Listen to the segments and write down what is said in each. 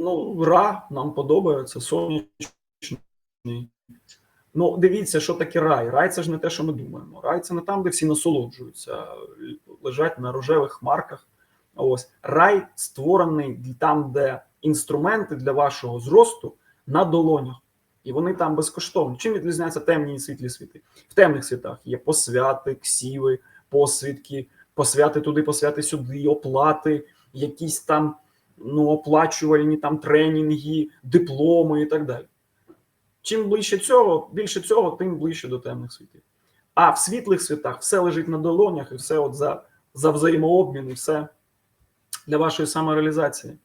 Ну, ра нам подобається, сонячний. Ну, дивіться, що таке рай. Рай це ж не те, що ми думаємо. Рай це не там, де всі насолоджуються, лежать на рожевих хмарках. Ось рай створений там, де інструменти для вашого зросту на долонях. І вони там безкоштовні. Чим відрізняються темні і світлі світи? В темних світах є посвяти, ксіви, посвідки, посвяти туди, посвяти сюди, оплати, якісь там ну, оплачувальні там тренінги, дипломи і так далі. Чим ближче цього, більше цього, тим ближче до темних світів. А в світлих світах все лежить на долонях, і все от за, за взаємообмін, і все для вашої самореалізації.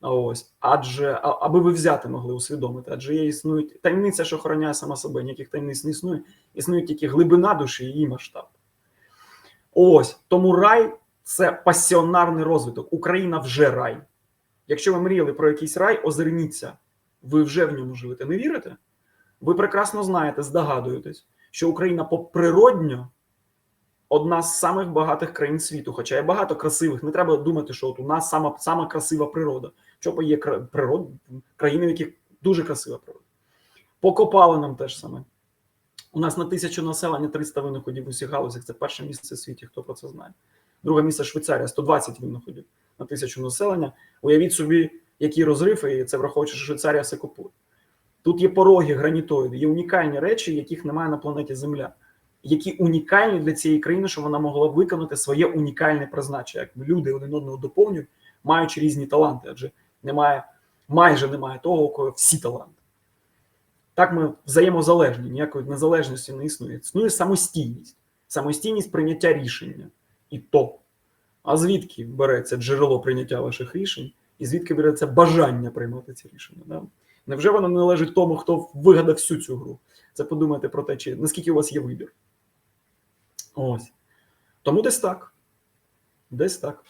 Ось, адже аби ви взяти могли усвідомити, адже є існують таємниця, що охороняє сама себе, ніяких таємниць не існує, існує тільки глибина душі і її масштаб. Ось тому рай це пасіонарний розвиток. Україна вже рай. Якщо ви мріяли про якийсь рай, озирніться, ви вже в ньому живете. Не вірите? Ви прекрасно знаєте, здогадуєтесь, що Україна поприродньо одна з самих багатих країн світу. Хоча є багато красивих. Не треба думати, що от у нас сама, сама красива природа. Чого є природ, країни, в яких дуже красива природа. По копалинам теж саме. У нас на тисячу населення 300 винаходів в усіх галузях. Це перше місце в світі, хто про це знає. Друге місце Швейцарія, 120 винаходів на тисячу населення. Уявіть собі, який розрив, і це враховуючи, що Швейцарія все купує. Тут є пороги гранітоїди, є унікальні речі, яких немає на планеті Земля, які унікальні для цієї країни, щоб вона могла виконати своє унікальне призначення. Як люди один одного доповнюють, маючи різні таланти, адже немає, майже немає того, у кого всі таланти. Так ми взаємозалежні, ніякої незалежності не існує. Існує самостійність, самостійність прийняття рішення. І то. А звідки береться джерело прийняття ваших рішень, і звідки береться бажання приймати ці рішення? Да? Невже воно не належить тому, хто вигадав всю цю гру? Це подумайте про те, чи наскільки у вас є вибір. Ось. Тому десь так. Десь так.